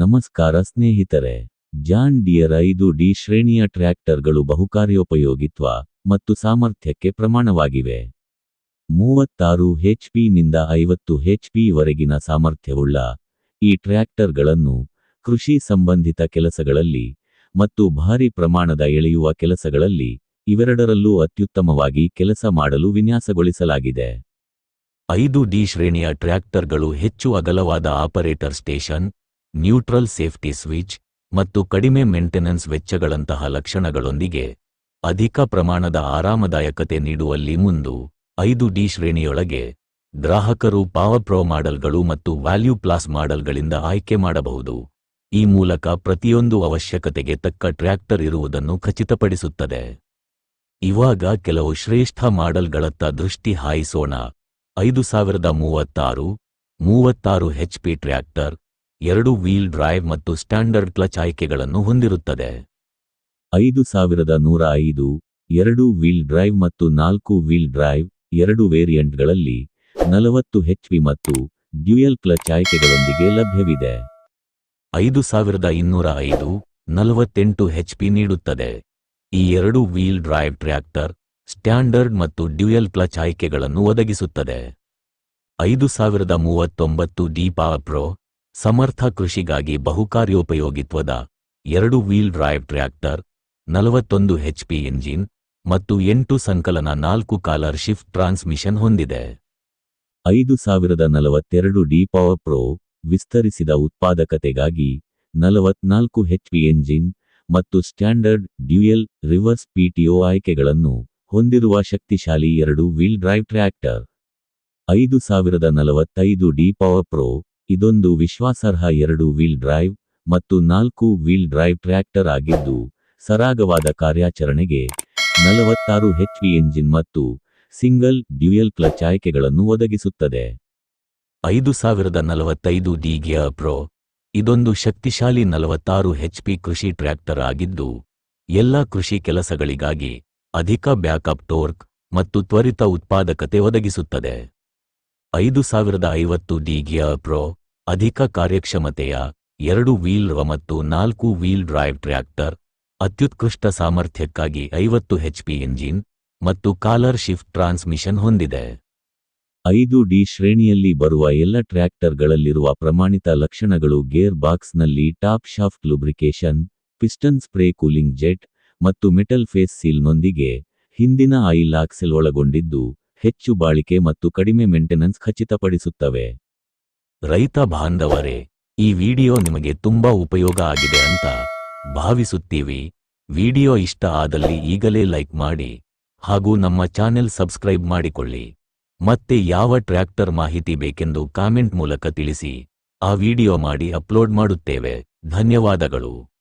ನಮಸ್ಕಾರ ಸ್ನೇಹಿತರೆ, John Deere ಐದು ಡಿ ಶ್ರೇಣಿಯ ಟ್ರ್ಯಾಕ್ಟರ್ಗಳು ಬಹುಕಾರ್ಯೋಪಯೋಗಿತ್ವ ಮತ್ತು ಸಾಮರ್ಥ್ಯಕ್ಕೆ ಪ್ರಮಾಣವಾಗಿವೆ. ಮೂವತ್ತಾರು ಹೆಚ್ಪಿ ನಿಂದ ಐವತ್ತು ಹೆಚ್ಪಿ ವರೆಗಿನ ಸಾಮರ್ಥ್ಯವುಳ್ಳ ಈ ಟ್ರ್ಯಾಕ್ಟರ್ಗಳನ್ನು ಕೃಷಿ ಸಂಬಂಧಿತ ಕೆಲಸಗಳಲ್ಲಿ ಮತ್ತು ಭಾರಿ ಪ್ರಮಾಣದ ಎಳೆಯುವ ಕೆಲಸಗಳಲ್ಲಿ ಇವೆರಡರಲ್ಲೂ ಅತ್ಯುತ್ತಮವಾಗಿ ಕೆಲಸ ಮಾಡಲು ವಿನ್ಯಾಸಗೊಳಿಸಲಾಗಿದೆ. ಐದು ಡಿ ಶ್ರೇಣಿಯ ಟ್ರ್ಯಾಕ್ಟರ್ಗಳು ಹೆಚ್ಚು ಅಗಲವಾದ operator station neutral safety switch ಮತ್ತು ಕಡಿಮೆ ಮೇಂಟೆನೆನ್ಸ್ ವೆಚ್ಚಗಳಂತಹ ಲಕ್ಷಣಗಳೊಂದಿಗೆ ಅಧಿಕ ಪ್ರಮಾಣದ ಆರಾಮದಾಯಕತೆ ನೀಡುವಲ್ಲಿ ಮುಂದು ಐದು ಡಿ ಶ್ರೇಣಿಯೊಳಗೆ ಗ್ರಾಹಕರು ಪಾವರ್ ಪ್ರೋ ಮಾಡೆಲ್ಗಳು ಮತ್ತು ವ್ಯಾಲ್ಯೂ ಪ್ಲಾಸ್ ಮಾಡೆಲ್ಗಳಿಂದ ಆಯ್ಕೆ ಮಾಡಬಹುದು. ಈ ಮೂಲಕ ಪ್ರತಿಯೊಂದು ಅವಶ್ಯಕತೆಗೆ ತಕ್ಕ ಟ್ರ್ಯಾಕ್ಟರ್ ಇರುವುದನ್ನು ಖಚಿತಪಡಿಸುತ್ತದೆ. ಇವಾಗ ಕೆಲವು ಶ್ರೇಷ್ಠ ಮಾಡೆಲ್ಗಳತ್ತ ದೃಷ್ಟಿ ಹಾಯಿಸೋಣ. ಐದು ಸಾವಿರದ ಮೂವತ್ತಾರು ಮೂವತ್ತಾರು ಹೆಚ್ಪಿ ಟ್ರ್ಯಾಕ್ಟರ್ ಎರಡು ವೀಲ್ ಡ್ರೈವ್ ಮತ್ತು ಸ್ಟ್ಯಾಂಡರ್ಡ್ ಕ್ಲಚ್ ಆಯ್ಕೆಗಳನ್ನು ಹೊಂದಿರುತ್ತದೆ. ಐದು ಸಾವಿರದ ನೂರ ಐದು, ಎರಡು ವೀಲ್ ಡ್ರೈವ್ ಮತ್ತು ನಾಲ್ಕು ವೀಲ್ ಡ್ರೈವ್, ಎರಡು ವೇರಿಯಂಟ್ಗಳಲ್ಲಿ ನಲವತ್ತು ಹೆಚ್ಪಿ ಮತ್ತು ಡ್ಯುಯಲ್ ಕ್ಲಚ್ ಆಯ್ಕೆಗಳೊಂದಿಗೆ ಲಭ್ಯವಿದೆ. ಐದು ಸಾವಿರದ ಇನ್ನೂರ ಐದು, ನಲವತ್ತೆಂಟು ಹೆಚ್ ಪಿ ನೀಡುತ್ತದೆ. ಈ ಎರಡು ವೀಲ್ ಡ್ರೈವ್ ಟ್ರ್ಯಾಕ್ಟರ್ ಸ್ಟ್ಯಾಂಡರ್ಡ್ ಮತ್ತು ಡ್ಯುಯಲ್ ಕ್ಲಚ್ ಆಯ್ಕೆಗಳನ್ನು ಒದಗಿಸುತ್ತದೆ. ಐದು ಸಾವಿರದ ಮೂವತ್ತೊಂಬತ್ತು ಡಿ ಪ್ರೋ ಸಮರ್ಥ ಕೃಷಿಗಾಗಿ ಬಹುಕಾರ್ಯೋಪಯೋಗಿತ್ವದ ಎರಡು ವೀಲ್ ಡ್ರೈವ್ ಟ್ರ್ಯಾಕ್ಟರ್, ನಲವತ್ತೊಂದು ಹೆಚ್ಪಿ ಎಂಜಿನ್ ಮತ್ತು ಎಂಟು ಸಂಕಲನ ನಾಲ್ಕು ಕಾಲರ್ ಶಿಫ್ಟ್ ಟ್ರಾನ್ಸ್ಮಿಷನ್ ಹೊಂದಿದೆ. ಐದು ಸಾವಿರದ ನಲವತ್ತೆರಡು ಡಿ ಪವರ್ ಪ್ರೋ ವಿಸ್ತರಿಸಿದ ಉತ್ಪಾದಕತೆಗಾಗಿ ನಲವತ್ನಾಲ್ಕು ಹೆಚ್ಪಿ ಎಂಜಿನ್ ಮತ್ತು ಸ್ಟ್ಯಾಂಡರ್ಡ್ ಡ್ಯುಯಲ್ ರಿವರ್ಸ್ ಪಿಟಿಒ ಆಯ್ಕೆಗಳನ್ನು ಹೊಂದಿರುವ ಶಕ್ತಿಶಾಲಿ ಎರಡು ವೀಲ್ ಡ್ರೈವ್ ಟ್ರ್ಯಾಕ್ಟರ್. ಐದು ಸಾವಿರದ ನಲವತ್ತೈದು ಡಿ ಪವರ್ ಪ್ರೋ ಇದೊಂದು ವಿಶ್ವಾಸಾರ್ಹ ಎರಡು ವೀಲ್ ಡ್ರೈವ್ ಮತ್ತು ನಾಲ್ಕು ವೀಲ್ ಡ್ರೈವ್ ಟ್ರ್ಯಾಕ್ಟರ್ ಆಗಿದ್ದು, ಸರಾಗವಾದ ಕಾರ್ಯಾಚರಣೆಗೆ ನಲವತ್ತಾರು ಹೆಚ್ಪಿ ಎಂಜಿನ್ ಮತ್ತು ಸಿಂಗಲ್ ಡ್ಯುಯಲ್ ಕ್ಲಚ್ ಆಯ್ಕೆಗಳನ್ನು ಒದಗಿಸುತ್ತದೆ. ಐದು ಸಾವಿರದ ನಲವತ್ತೈದು ಡಿ ಗಿಯರ್ ಪ್ರೋ ಇದೊಂದು ಶಕ್ತಿಶಾಲಿ ನಲವತ್ತಾರು ಹೆಚ್ಪಿ ಕೃಷಿ ಟ್ರ್ಯಾಕ್ಟರ್ ಆಗಿದ್ದು, ಎಲ್ಲ ಕೃಷಿ ಕೆಲಸಗಳಿಗಾಗಿ ಅಧಿಕ ಬ್ಯಾಕಪ್ ಟೋರ್ಕ್ ಮತ್ತು ತ್ವರಿತ ಉತ್ಪಾದಕತೆ ಒದಗಿಸುತ್ತದೆ. ಐದು ಸಾವಿರದ ಐವತ್ತು ಡಿ ಗಿಯರ್ ಪ್ರೋ ಅಧಿಕ ಕಾರ್ಯಕ್ಷಮತೆಯ ಎರಡು ವೀಲ್ ಮತ್ತು ನಾಲ್ಕು ವೀಲ್ ಡ್ರೈವ್ ಟ್ರ್ಯಾಕ್ಟರ್, ಅತ್ಯುತ್ಕೃಷ್ಟ ಸಾಮರ್ಥ್ಯಕ್ಕಾಗಿ ಐವತ್ತು ಹೆಚ್ಪಿ ಎಂಜಿನ್ ಮತ್ತು ಕಾಲರ್ ಶಿಫ್ಟ್ ಟ್ರಾನ್ಸ್ಮಿಷನ್ ಹೊಂದಿದೆ. ಐದು ಡಿ ಶ್ರೇಣಿಯಲ್ಲಿ ಬರುವ ಎಲ್ಲ ಟ್ರ್ಯಾಕ್ಟರ್ಗಳಲ್ಲಿರುವ ಪ್ರಮಾಣಿತ ಲಕ್ಷಣಗಳು ಗೇರ್ ಬಾಕ್ಸ್ನಲ್ಲಿ top shaft lubrication piston spray cooling jet ಮತ್ತು ಮೆಟಲ್ ಫೇಸ್ ಸೀಲ್ನೊಂದಿಗೆ ಹಿಂದಿನ ಆಯಿಲ್ ಆಕ್ಸೆಲ್ ಒಳಗೊಂಡಿದ್ದು ಹೆಚ್ಚು ಬಾಳಿಕೆ ಮತ್ತು ಕಡಿಮೆ ಮೇಂಟೆನೆನ್ಸ್ ಖಚಿತಪಡಿಸುತ್ತವೆ. ರೈತ ಬಾಂಧವರೇ, ಈ ವಿಡಿಯೋ ನಿಮಗೆ ತುಂಬಾ ಉಪಯೋಗ ಆಗಿದೆ ಅಂತ ಭಾವಿಸುತ್ತೀವಿ. ವಿಡಿಯೋ ಇಷ್ಟ ಆದಲ್ಲಿ ಈಗಲೇ ಲೈಕ್ ಮಾಡಿ ಹಾಗೂ ನಮ್ಮ ಚಾನೆಲ್ ಸಬ್ಸ್ಕ್ರೈಬ್ ಮಾಡಿಕೊಳ್ಳಿ. ಮತ್ತೆ ಯಾವ ಟ್ರ್ಯಾಕ್ಟರ್ ಮಾಹಿತಿ ಬೇಕೆಂದು ಕಾಮೆಂಟ್ ಮೂಲಕ ತಿಳಿಸಿ. ಆ ವಿಡಿಯೋ ಮಾಡಿ ಅಪ್ಲೋಡ್ ಮಾಡುತ್ತೇವೆ. ಧನ್ಯವಾದಗಳು.